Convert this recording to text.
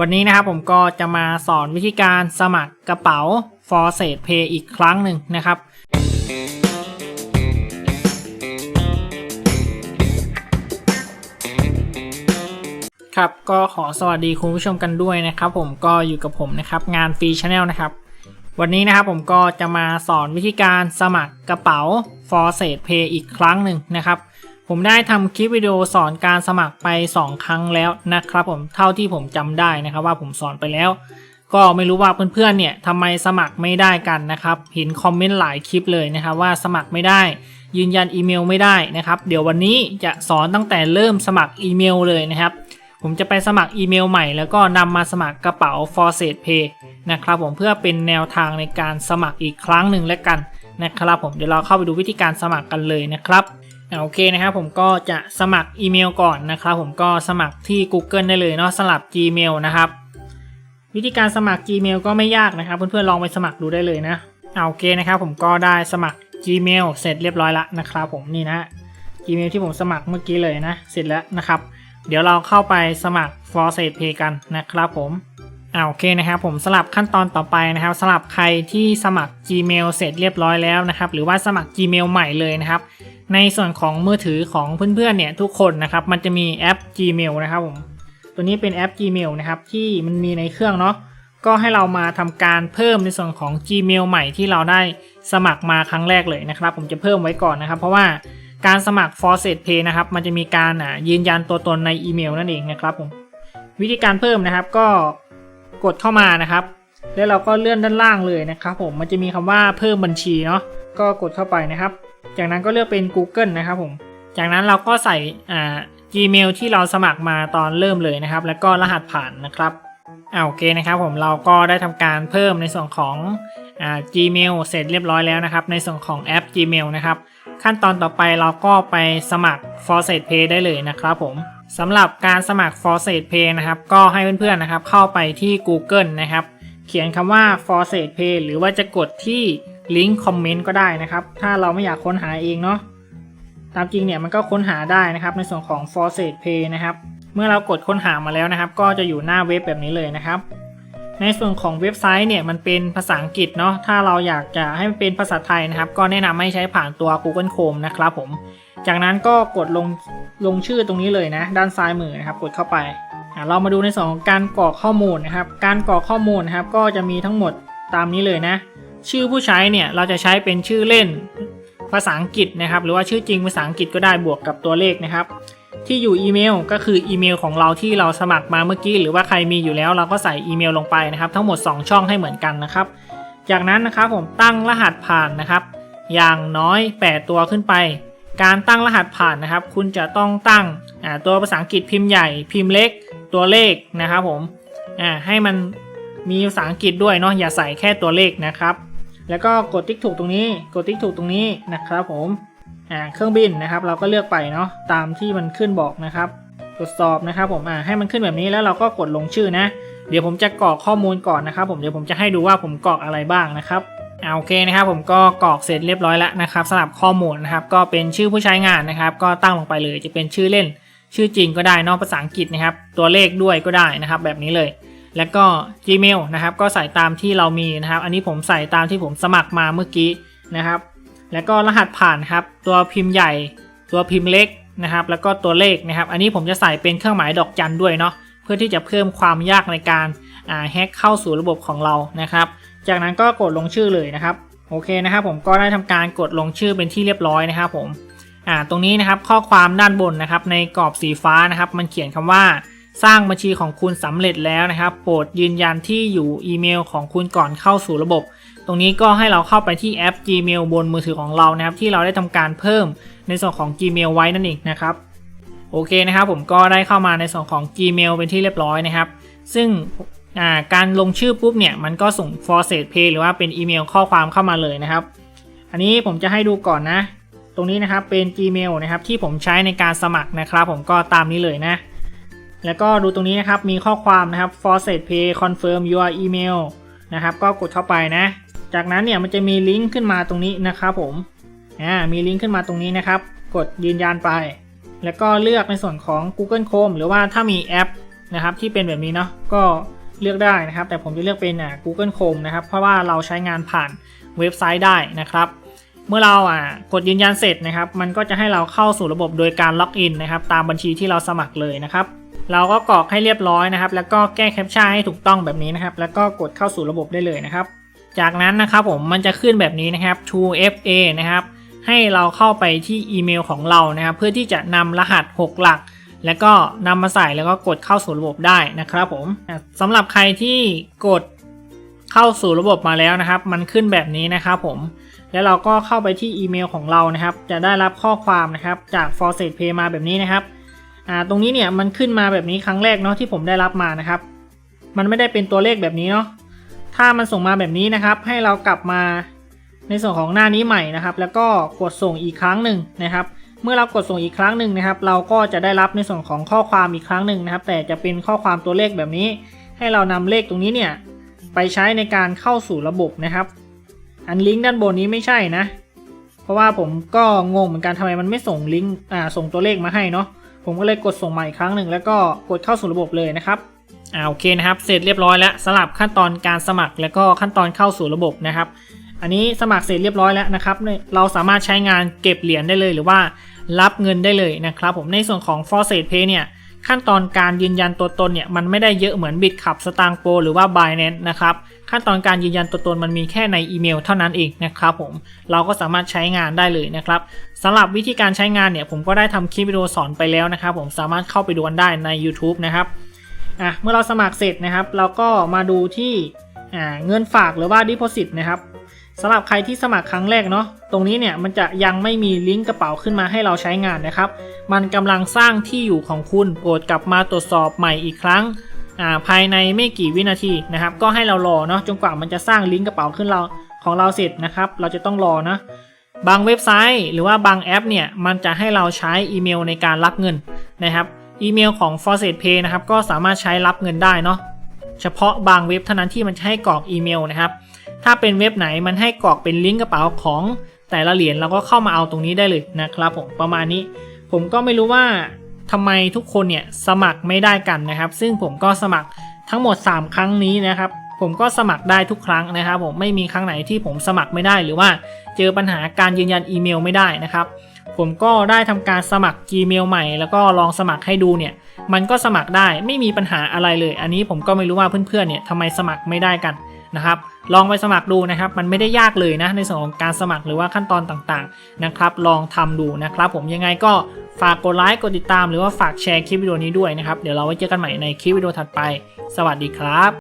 วันนี้นะครับผมก็จะมาสอนวิธีการสมัครกระเป๋า for s a t Pay อีกครั้งหนึ่งนะครับ ครับก็ขอสวัสดีคุณผู้ชมกันด้วยนะครับ ผมก็อยู่กับผมนะครับงานฟรีชาแนลนะครับ วันนี้นะครับผมก็จะมาสอนวิธีการสมัครกระเป๋า for s a t Pay อีกครั้งหนึ่งนะครับ ผมได้ทำคลิปวิดีโอสอนการสมัครไป 2 ครั้งแล้วนะครับผมเท่าที่ผมจำได้นะครับว่าผมสอนไปแล้ว ก็ไม่รู้ว่าเพื่อนๆเนี่ยทำไมสมัครไม่ได้กันนะครับเห็นคอมเมนต์หลายคลิปเลยนะครับว่าสมัครไม่ได้ ยืนยันอีเมลไม่ได้นะครับ เดี๋ยววันนี้จะสอนตั้งแต่เริ่มสมัครอีเมลเลยนะครับ ผมจะไปสมัครอีเมลใหม่ แล้วก็นำมาสมัครกระเป๋า for s a t Pay นะครับผมเพื่อเป็นแนวทางในการสมัครอีกครั้งหนึ่งแล้วกันนะครับ ผมเดี๋ยวเราเข้าไปดูวิธีการสมัครกันเลยนะครับ โอเคนะครับผมก็จะสมัครอีเมลก่อนนะครับผมก็สมัครที่ Google ได้เลยเนาะสลับ Gmail นะครับ วิธีการสมัคร Gmail ก็ไม่ยากนะครับ เพื่อนๆลองไปสมัครดูได้เลยนะอ่าโอเคนะครับผมก็ได้สมัคร Gmail เสร็จเรียบร้อยละนะครับผมนี่นะ Gmail ที่ผมสมัครเมื่อกี้เลยนะเสร็จแล้วนะครับ เดี๋ยวเราเข้าไปสมัคร for s a t Pay กันนะครับผมอ่าโอเคนะครับผมสลับขั้นตอนต่อไปนะครับสลับใครที่สมัคร Gmail เสร็จเรียบร้อยแล้วนะครับ หรือว่าสมัคร Gmail ใหม่เลยนะครับ ในส่วนของมือถือของเพื่อนๆเนี่ยทุกคนนะครับมันจะมีแอป Gmail นะครับผมตัวนี้เป็นแอป Gmail นะครับที่มันมีในเครื่องเนาะก็ให้เรามาทำการเพิ่มในส่วนของ Gmail ใหม่ที่เราได้สมัครมาครั้งแรกเลยนะครับ ผมจะเพิ่มไว้ก่อนนะครับ เพราะว่าการสมัคร for s a t Pay นะครับมันจะมีการอ่ายืนยันตัวตนในอีเมลนั่นเองนะครับผมวิธีการเพิ่มนะครับก็กดเข้ามานะครับ แล้วเราก็เลื่อนด้านล่างเลยนะครับ ผมมันจะมีคำว่าเพิ่มบัญชีเนาะก็กดเข้าไปนะครับ จากนั้นก็เลือกเป็น Google นะครับผม จากนั้นเราก็ใส่อ่า Gmail ที่เราสมัครมาตอนเริ่มเลยนะครับ แล้วก็รหัสผ่านนะครับอ่าโอเคนะครับผมเราก็ได้ทำการเพิ่มในส่วนของอ่า Gmail เสร็จเรียบร้อยแล้วนะครับ ในส่วนของแอป Gmail นะครับ ขั้นตอนต่อไปเราก็ไปสมัคร for s a t Pay ได้เลยนะครับผมสำหรับการสมัคร for s a t Pay นะครับ ก็ให้เพื่อนๆนะครับเข้าไปที่ Google นะครับ เขียนคำว่า for s a t Pay หรือว่าจะกดที่ ลิงก์คอมเมนต์ก็ได้นะครับ ถ้าเราไม่อยากค้นหาเองเนาะตามจริงเนี่ยมันก็ค้นหาได้นะครับในส่วนของ for s a t Pay นะครับเมื่อเรากดค้นหามาแล้วนะครับ ก็จะอยู่หน้าเว็บแบบนี้เลยนะครับ ในส่วนของเว็บไซต์เนี่ยมันเป็นภาษาอังกฤษเนาะถ้าเราอยากจะให้มันเป็นภาษาไทยนะครับ ก็แนะนำให้ใช้ผ่านตัว Google Chrome นะครับผม จากนั้นก็กดลงลงชื่อตรงนี้เลยนะ ด้านซ้ายมือนะครับ กดเข้าไปเรามาดูในส่วนของการกรอกข้อมูลนะครับ การกรอกข้อมูลนะครับ ก็จะมีทั้งหมดตามนี้เลยนะ ชื่อผู้ใช้เนี่ยเราจะใช้เป็นชื่อเล่นภาษาอังกฤษนะครับ หรือว่าชื่อจริงภาษาอังกฤษก็ได้บวกกับตัวเลขนะครับ ที่อยู่อีเมลก็คืออีเมลของเราที่เราสมัครมาเมื่อกี้ หรือว่าใครมีอยู่แล้วเราก็ใส่อีเมลลงไปนะครับ ทั้งหมด 2 ช่องให้เหมือนกันนะครับ จากนั้นนะครับผมตั้งรหัสผ่านนะครับ อย่างน้อย 8 ตัวขึ้นไป การตั้งรหัสผ่านนะครับ คุณจะต้องตั้งตัวภาษาอังกฤษพิมพ์ใหญ่พิมพ์เล็กตัวเลขนะครับผมให้มันมีภาษาอังกฤษด้วยเนาะอย่าใส่แค่ตัวเลขนะครับ แล้วก็กดติ๊กถูกตรงนี้ กดติ๊กถูกตรงนี้นะครับผมอ่าเครื่องบินนะครับ เราก็เลือกไปเนาะตามที่มันขึ้นบอกนะครับ ตรวจสอบนะครับผมอ่าให้มันขึ้นแบบนี้แล้วเราก็กดลงชื่อนะ เดี๋ยวผมจะกรอกข้อมูลก่อนนะครับ ผมเดี๋ยวผมจะให้ดูว่าผมกรอกอะไรบ้างนะครับอ่าโอเคนะครับผมก็กรอกเสร็จเรียบร้อยแล้วนะครับสำหรับข้อมูลนะครับ ก็เป็นชื่อผู้ใช้งานนะครับ ก็ตั้งลงไปเลยจะเป็นชื่อเล่น ชื่อจริงก็ได้นอกภาษาอังกฤษนะครับ ตัวเลขด้วยก็ได้นะครับ แบบนี้เลย แล้วก็ Gmail นะครับ ก็ใส่ตามที่เรามีนะครับ อันนี้ผมใส่ตามที่ผมสมัครมาเมื่อกี้นะครับ แล้วก็รหัสผ่านครับ ตัวพิมพ์ใหญ่ ตัวพิมพ์เล็กนะครับ แล้วก็ตัวเลขนะครับ อันนี้ผมจะใส่เป็นเครื่องหมายดอกจันด้วยเนาะ เพื่อที่จะเพิ่มความยากในการแฮกเข้าสู่ระบบของเรานะครับ จากนั้นก็กดลงชื่อเลยนะครับ โอเคนะครับ ผมก็ได้ทำการกดลงชื่อเป็นที่เรียบร้อยนะครับ ผม อ่า ตรงนี้นะครับข้อความด้านบนนะครับ ในกรอบสีฟ้านะครับ มันเขียนคำว่า สร้างบัญชีของคุณสำเร็จแล้วนะครับ โปรดยืนยันที่อยู่อีเมลของคุณก่อนเข้าสู่ระบบ ตรงนี้ก็ให้เราเข้าไปที่แอป Gmail บนมือถือของเรานะครับ ที่เราได้ทำการเพิ่มในส่วนของ Gmail ไว้นั่นเองนะครับโอเคนะครับผมก็ได้เข้ามาในส่วนของ Gmail เป็นที่เรียบร้อยนะครับ ซึ่งาการลงชื่อปุ๊บเนี่ยมันก็ส่ง for s a t Pay หรือว่าเป็นอีเมลข้อความเข้ามาเลยนะครับ อันนี้ผมจะให้ดูก่อนนะ ตรงนี้นะครับเป็น Gmail นะครับที่ผมใช้ในการสมัครนะครับ ผมก็ตามนี้เลยนะ แล้วก็ดูตรงนี้นะครับมีข้อความนะครับ for s a t Pay confirm your email นะครับก็กดเข้าไปนะ จากนั้นเนี่ยมันจะมีลิงก์ขึ้นมาตรงนี้นะครับผมอ่ามีลิงก์ขึ้นมาตรงนี้นะครับ กดยืนยันไป แล้วก็เลือกในส่วนของ Google Chrome หรือว่าถ้ามีแอปนะครับที่เป็นแบบนี้เนาะก็เลือกได้นะครับ แต่ผมจะเลือกเป็นอ่า Google Chrome นะครับเพราะว่าเราใช้งานผ่านเว็บไซต์ได้นะครับ เมื่อเราอ่ากดยืนยันเสร็จนะครับ มันก็จะให้เราเข้าสู่ระบบโดยการล็อกอินนะครับ ตามบัญชีที่เราสมัครเลยนะครับ เราก็กรอกให้เรียบร้อยนะครับ แล้วก็แก้แคปชั่นให้ถูกต้องแบบนี้นะครับ แล้วก็กดเข้าสู่ระบบได้เลยนะครับ จากนั้นนะครับผมมันจะขึ้นแบบนี้นะครับ 2FA นะครับ ให้เราเข้าไปที่อีเมลของเรานะครับ เพื่อที่จะนำรหัส 6 หลัก แล้วก็นำมาใส่แล้วก็กดเข้าสู่ระบบได้นะครับผมอะสำหรับใครที่กดเข้าสู่ระบบมาแล้วนะครับ มันขึ้นแบบนี้นะครับผมแล้วเราก็เข้าไปที่อีเมลของเรานะครับ จะได้รับข้อความนะครับจาก f o r s e t Pay มาแบบนี้นะครับ อ่าตรงนี้เนี่ยมันขึ้นมาแบบนี้ครั้งแรกเนาะที่ผมได้รับมานะครับ มันไม่ได้เป็นตัวเลขแบบนี้เนาะถ้ามันส่งมาแบบนี้นะครับ ให้เรากลับมาในส่วนของหน้านี้ใหม่นะครับ แล้วก็กดส่งอีกครั้งหนึ่งนะครับ เมื่อเรากดส่งอีกครั้งหนึ่งนะครับ เราก็จะได้รับในส่วนของข้อความอีกครั้งหนึ่งนะครับ แต่จะเป็นข้อความตัวเลขแบบนี้ ให้เรานำเลขตรงนี้เนี่ยไปใช้ในการเข้าสู่ระบบนะครับ อันลิงก์ด้านบนนี้ไม่ใช่นะ เพราะว่าผมก็งงเหมือนกันทำไมมันไม่ส่งลิงก์อ่าส่งตัวเลขมาให้เนาะ ผมก็เลยกดส่งใหม่อีกครั้งหนึ่งแล้วก็กดเข้าสู่ระบบเลยนะครับอ่าโอเคนะครับ เสร็จเรียบร้อยแล้วสำหรับขั้นตอนการสมัครแล้วก็ขั้นตอนเข้าสู่ระบบนะครับ อันนี้สมัครเสร็จเรียบร้อยแล้วนะครับเราสามารถใช้งานเก็บเหรียญได้เลยหรือว่ารับเงินได้เลยนะครับผมในส่วนของ f o r s e t Pay เนี่ย ขั้นตอนการยืนยันตัวตนเนี่ยมันไม่ได้เยอะเหมือนบิตขับสตางโปหรือว่า Binance นะครับขั้นตอนการยืนยันตัวตนมันมีแค่ในอีเมลเท่านั้นเองนะครับผมเราก็สามารถใช้งานได้เลยนะครับสำหรับวิธีการใช้งานเนี่ยผมก็ได้ทำคลิปวิดีโอสอนไปแล้วนะครับผมสามารถเข้าไปดูกันได้ใน YouTube นะครับอะเมื่อเราสมัครเสร็จนะครับ เราก็มาดูที่อ่าเงินฝากหรือว่า Deposit นะครับ สำหรับใครที่สมัครครั้งแรกเนาะตรงนี้เนี่ยมันจะยังไม่มีลิงก์กระเป๋าขึ้นมาให้เราใช้งานนะครับ มันกำลังสร้างที่อยู่ของคุณโปรดกลับมาตรวจสอบใหม่อีกครั้งาภายในไม่กี่วินาทีนะครับ ก็ให้เรารอเนาะจนกว่ามันจะสร้างลิงก์กระเป๋าขึ้นเราของเราเสร็จนะครับ เราจะต้องรอนะบางเว็บไซต์หรือว่าบางแอปเนี่ยมันจะให้เราใช้อีเมลในการรับเงินนะครับอีเมลของ f o r s e t Pay นะครับก็สามารถใช้รับเงินได้เนาะเฉพาะบางเว็บเท่านั้นที่มันจะให้กรอกอีเมลนะครับ ถ้าเป็นเว็บไหนมันให้กรอกเป็นลิงก์กระเป๋าของแต่ละเหรียญเราก็เข้ามาเอาตรงนี้ได้เลยนะครับผมประมาณนี้ ผมก็ไม่รู้ว่าทำไมทุกคนเนี่ยสมัครไม่ได้กันนะครับ ซึ่งผมก็สมัครทั้งหมด 3 ครั้งนี้นะครับ ผมก็สมัครได้ทุกครั้งนะครับ ผมไม่มีครั้งไหนที่ผมสมัครไม่ได้ หรือว่าเจอปัญหาการยืนยันอีเมลไม่ได้นะครับผมก็ได้ทำการสมัคร Gmail ใหม่ แล้วก็ลองสมัครให้ดูเนี่ย มันก็สมัครได้ไม่มีปัญหาอะไรเลย อันนี้ผมก็ไม่รู้ว่าเพื่อนๆเนี่ยทำไมสมัครไม่ได้กัน นะครับ ลองไปสมัครดูนะครับ มันไม่ได้ยากเลยนะในส่วนของการสมัครหรือว่าขั้นตอนต่างๆนะครับ ลองทำดูนะครับ ผมยังไงก็ฝากกดไลค์กดติดตามหรือว่าฝากแชร์คลิปวิดีโอนี้ด้วยนะครับ เดี๋ยวเราไว้เจอกันใหม่ในคลิปวิดีโอถัดไป สวัสดีครับ